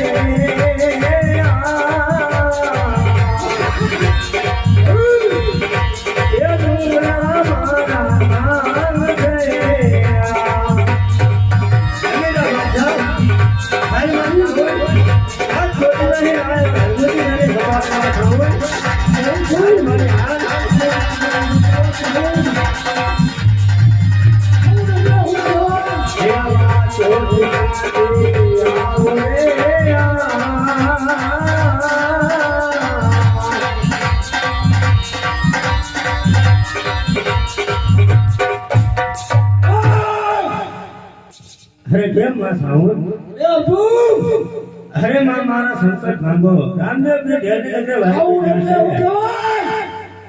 એ અરે કેમ માં સાઉન્ડ અરે માં મારા સંકટ ભાંગો. રામદેવ ને ઘેરની અંદર વાગી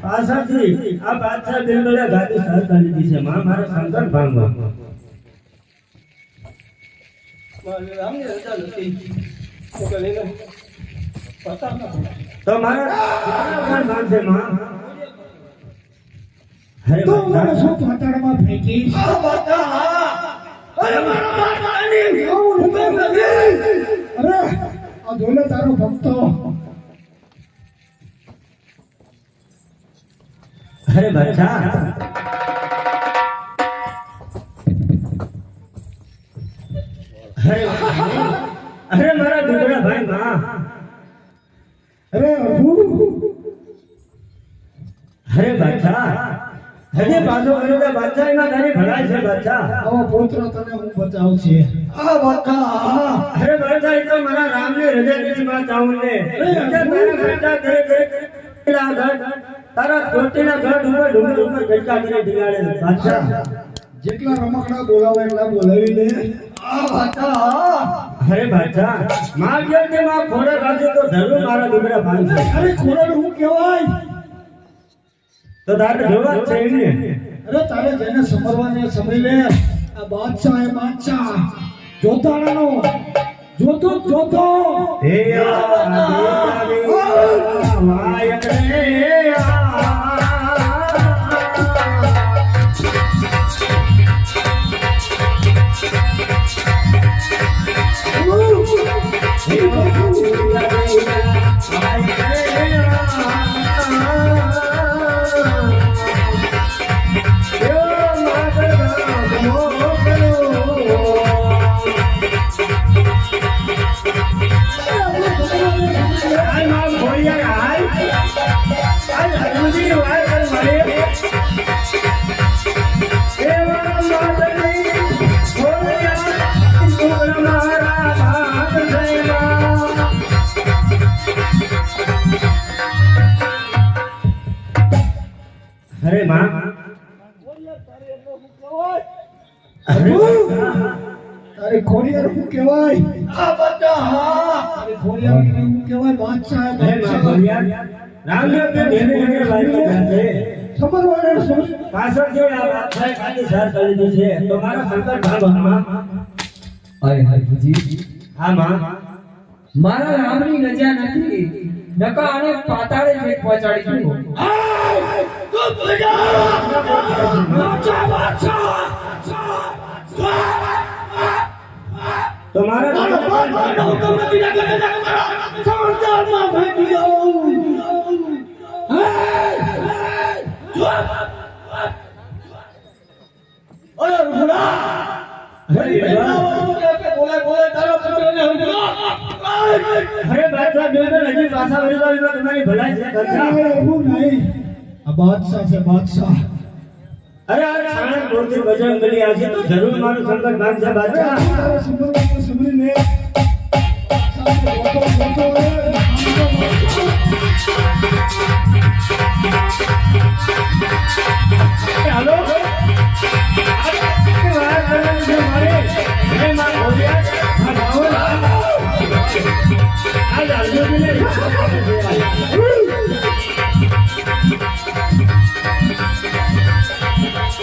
પાછાથી આ પાછા બિરબલે ગાડી સહજ કરી દીધી છે. માં મારા સંકટ ભાંગો. તો મારા કેટલા માં. અરે મને શું પાતાળમાં ફેંકીશ? આવું નથી નથી. અરે આ જોલે તારો અરે અરે અરે મારા ભાઈ અરે હજી પાછો કર્યો બાદશાહ એમાં તારી ભલાઈ છે બાદશાહ આવો પુત્ર તને હું બચાવશે આ બકા અરે બાદશાહ એ તો મારા રામને હૃદય દીધી માં ચાહું ને તારા ઘરે ઘરે તારા ધોતીના ઘર ઉપર ડુંગર ઉપર ગટકા કરી ઢીલાડે બાદશાહ જેટલા રમકડા બોલાવે એટલા બોલાવી લે. આ બકા અરે બાદશાહમાં કહે છે માં ખોડે રાખજો તો જરૂર મારા દુબળા ભાઈ અરે ખોરાક હું કહેવાય? તો તારે જોવા છે એમને. અરે તારે જેને સમરવાને સમરી લે. આ બાદશાહ એ બાદશાહ. જોતાણાનો. જોતો જોતો. હે રે આ. અરે ભોળિયા, રામદેવ તે ધીરે ધીરે અને પાતાળે સમરવાને પહોંચાડી પાછળ જે આ બાદશાહે ખાલી સર કરી દીધી છે, તો મારા શંકર ભાગવતમાં, અરે હરજી હા માં, મારા રામની રજા નથી નકા આને પાતાળે જ એક પહોંચાડી દઉં તો અરે હજી પાછા વળી તમારી ભલાઈ છે બાદશાહ છે બાદશાહ. અરે અરે સાણંદ પૂરતી ભજન બલી આજે તો જરૂર મારું બાદશાહ. વાત કરવાની છે મારે.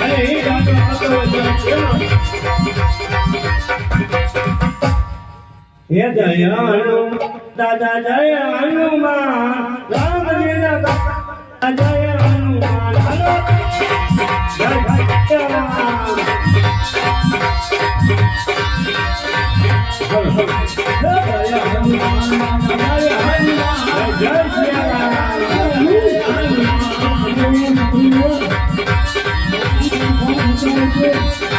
હે જય હનુમાન દાદા જય હનુમાન રામજીના દાદા જય હનુમાન જય હનુમાન જય હનુમાન જય હનુમાન રામ Thank you.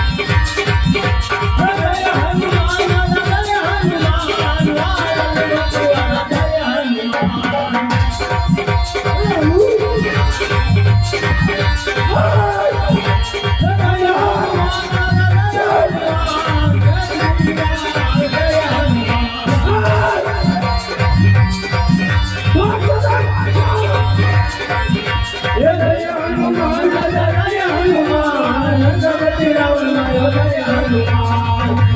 જય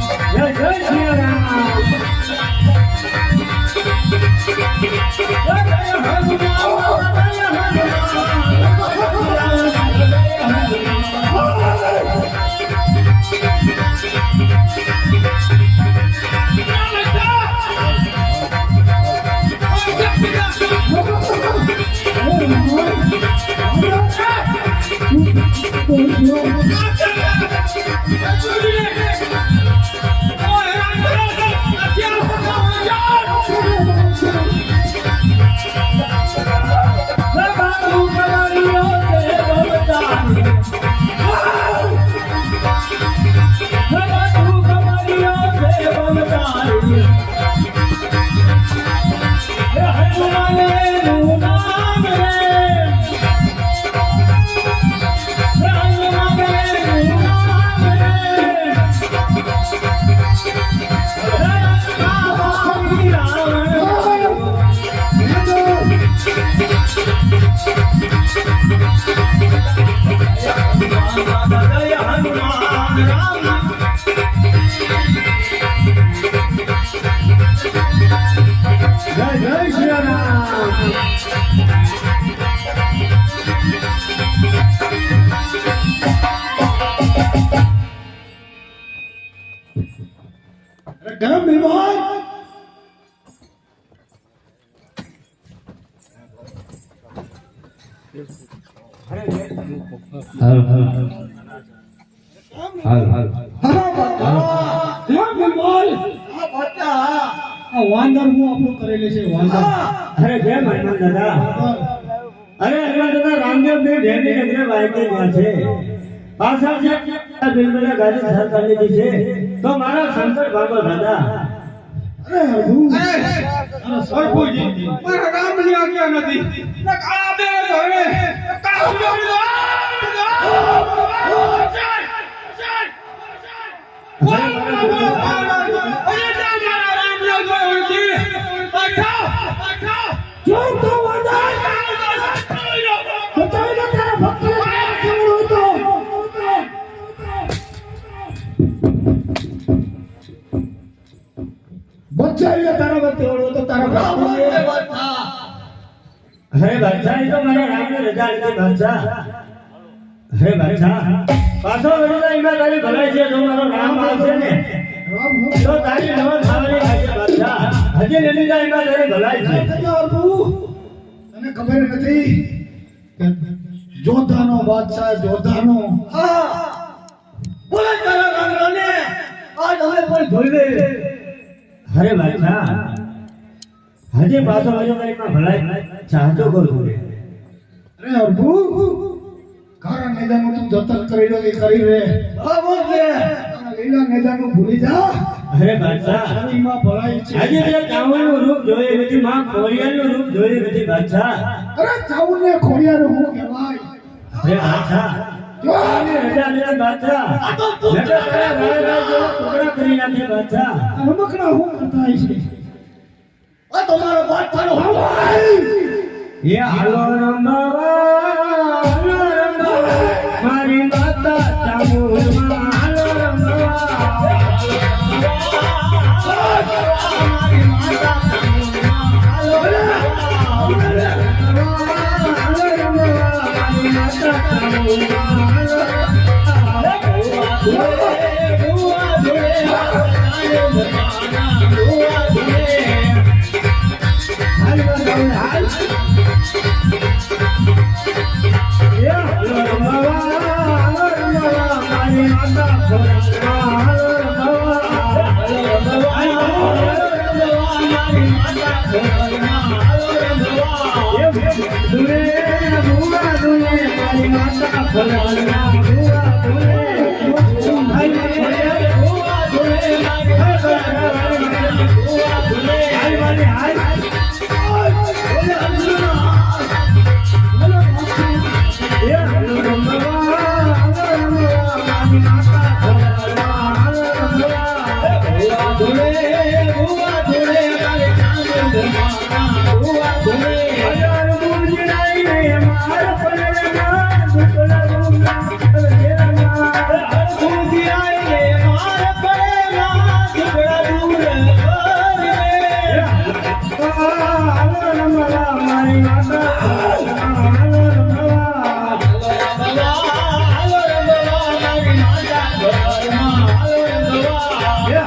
અરે જય હનુમાન દાદા. અરે હનુમાન દાદા રામદેવ દેવ ઢેરની નગરે વાયકે માં છે. પાછા છે આ બિલબિલા ગાડી સર કરી લીધી છે. તો મારા શંકર ભાગો દાદા. અરે હરધુ અરે સરપુજી મારા રામની આજ્ઞા નથી. આ બે હવે. કાશ્મીર જો તો બતાવીને તારા ભક્તને કેવું હતો બચાવીને તારા અરે બાદશાહ એ તો મારા રામને રજા લીધી બાદશાહ અરે બાદશાહ પાછો વળીને એમાં તારી ભલાઈ છે જો મારો રામ આવશે ને. તો તારી નવા હજી લીધી જાય એમાં તારી ભલાઈ છે. તને ખબર નથી જોધાનો બાદશાહ જોધાનો. અરે બાદશાહ હજી પાછો ભલાઈ ચાહતો કરું અરે અર્ભુ કારા મેદાનો તું જતન કરી રહ્યો કરી રે. તારા લીલા મેદાન ભૂલી જા. અરે બાદશાહ. ભરાય છે. આજે તે કાવળનું રૂપ જોઈ નથી માં કોરિયાનું રૂપ જોઈ નથી બાદશાહ. અરે ચાઉને ખોડિયારો રૂપ કહેવાય. અરે બાદશાહ. જો. હાલો રમવા. એ ભૂલે, મારી માતા ખોરામાં, ભૂવા ભૂલે, હાલ ભૂલે, મારી માતા ખોરામાં, ભૂવા ભૂલે. હાલ વાલી,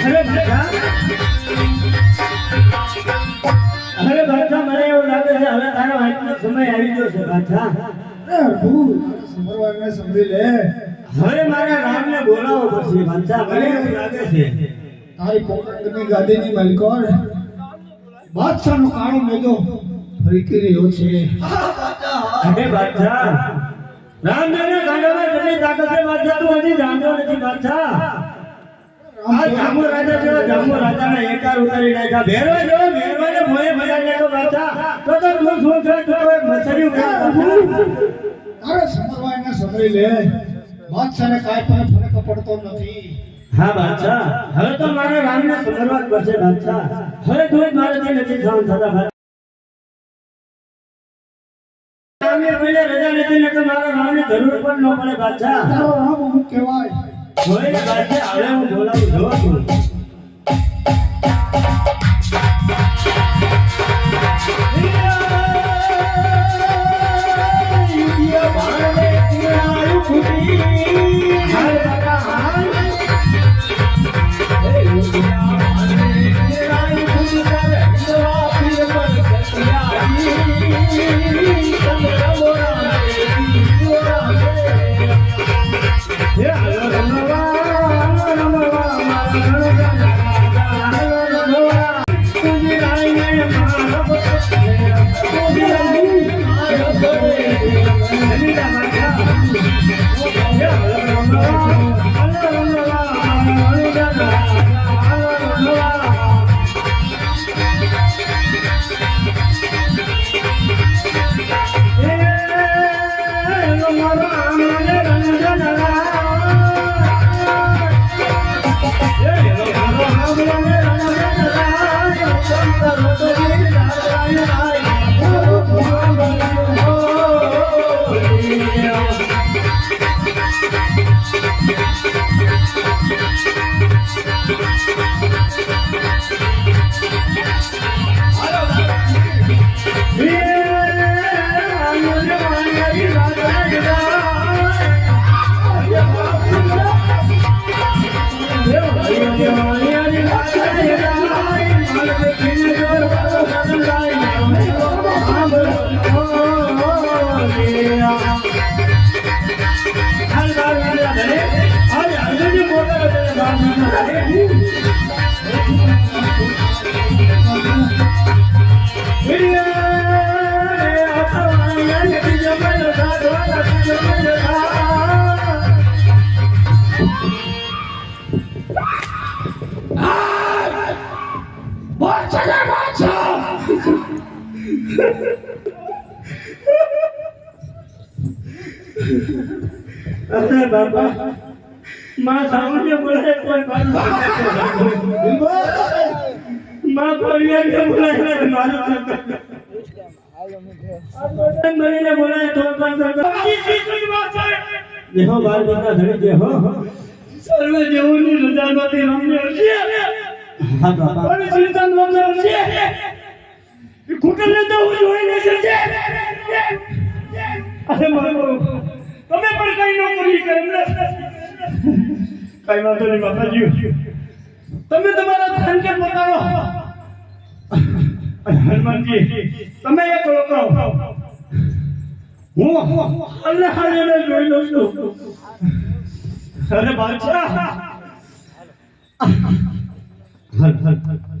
અરે બાદશાહ અરે બાદશાહ મને એવું લાગે છે હવે તારો આજનો સમય આવી ગયો છે હરભુ સમરવાને સમજી લે. હવે મારા રામને બોલાવવો પડશે બાદશાહ મને એવું લાગે છે. તારી પોકંગની ગાદીની મલકોર. બાદશાહનો કાળો મેઘો ફરીકી રહ્યો છે. અરે બાદશાહ રામદેવના ગાંડામાં જેટલી તાકાત છે બાદશાહ તું હજી જાણતો નથી બાદશાહ આ જાંબુ રાજા જેવો જામુ રાજાના એકાર ઉતારી નાખ્યા. ભેરવા ભેરવાને મોએ તો તો તું શું છે? તો મસરી લે. બાદશાહને પણ ફરક પડતો નથી. હા બાદશાહ. હવે તો મારે રામને સમરવા પડશે બાદશાહ. હવે તું જ મારાથી નથી સહન થતા. રામને પહેલે રજા નથી ને તો મારા રામને જરૂર પણ ન પડે બાદશાહ. તારો રામ કહેવાય. હોય ને બાદશાહ હવે હું બોલાવું જોઉં છું હાલ બાપા. માં સામાન્ય બોલાય કોઈ માં પરિવારને બોલાય ને મારું મળીને બોલાય તો દેહો બાર બધા ધરી દેહો. સર્વે દેવોની રજામાંથી રમ્ય છે. હા બાપા. પણ ચિંતન વગર છે? એ કુટુંબને તો હું જોઈને છે. અરે મારો. તમે પણ કઈ ન કરી કે એમને કઈ વાંધો નહીં બાપાજી તમે તમારા ધન કે બતાવો હનુમાનજી, તમે એક લોકો. હું હાલે હાલે જોઈ લઉં છું. અરે બાદશાહ. હલ હલ હલ.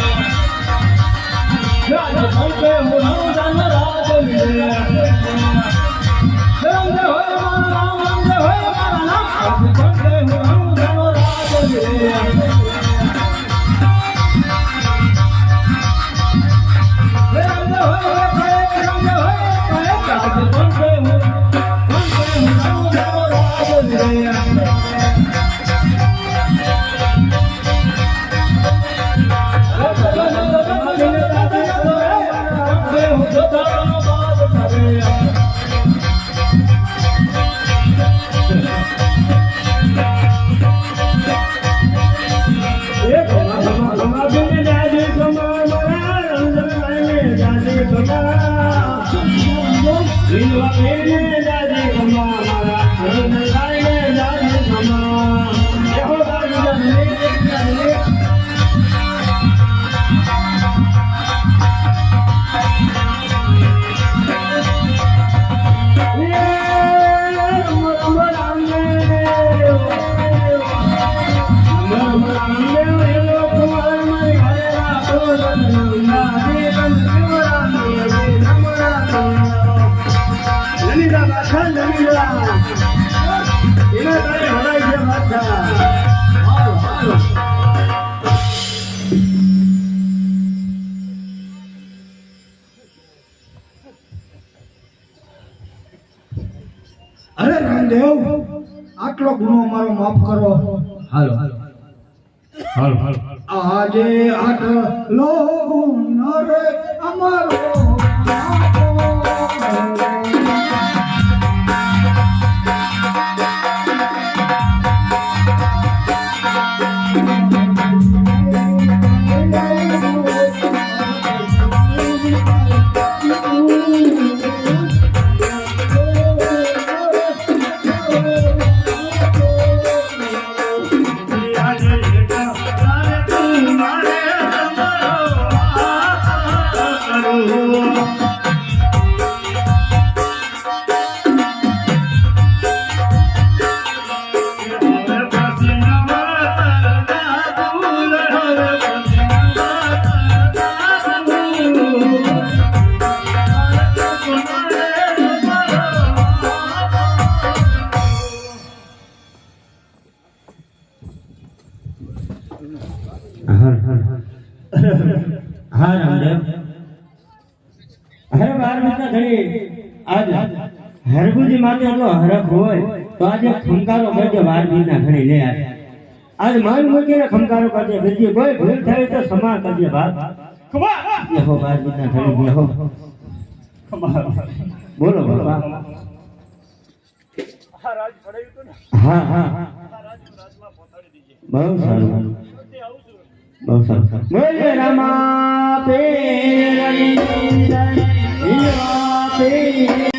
બાદશાહ ગયો. એની તારે છે હાલો હાલો અરે રામદેવ આટલો ગુનો અમારો માફ કરો. હાલો. હાલો. આજે આટલો ગુનો રે અમારો હા હા હા રામદેવ. હરે બાર મિત્ર ધણી આજ હરગુજી માટે એટલો હરખ હોય તો આજે ખંકારો કરજે બાર મહિના ધણી લે આજ માન મૂકીને ખંકારો કરજે બીજી કોઈ ભૂલ થાય તો સમા કરજે બાપ. યહો બાર મહિના ધણી યહો. બોલો બાપા. હા હા. સારું બહુ સારું. બોલે રામા જય, હીરા પેરની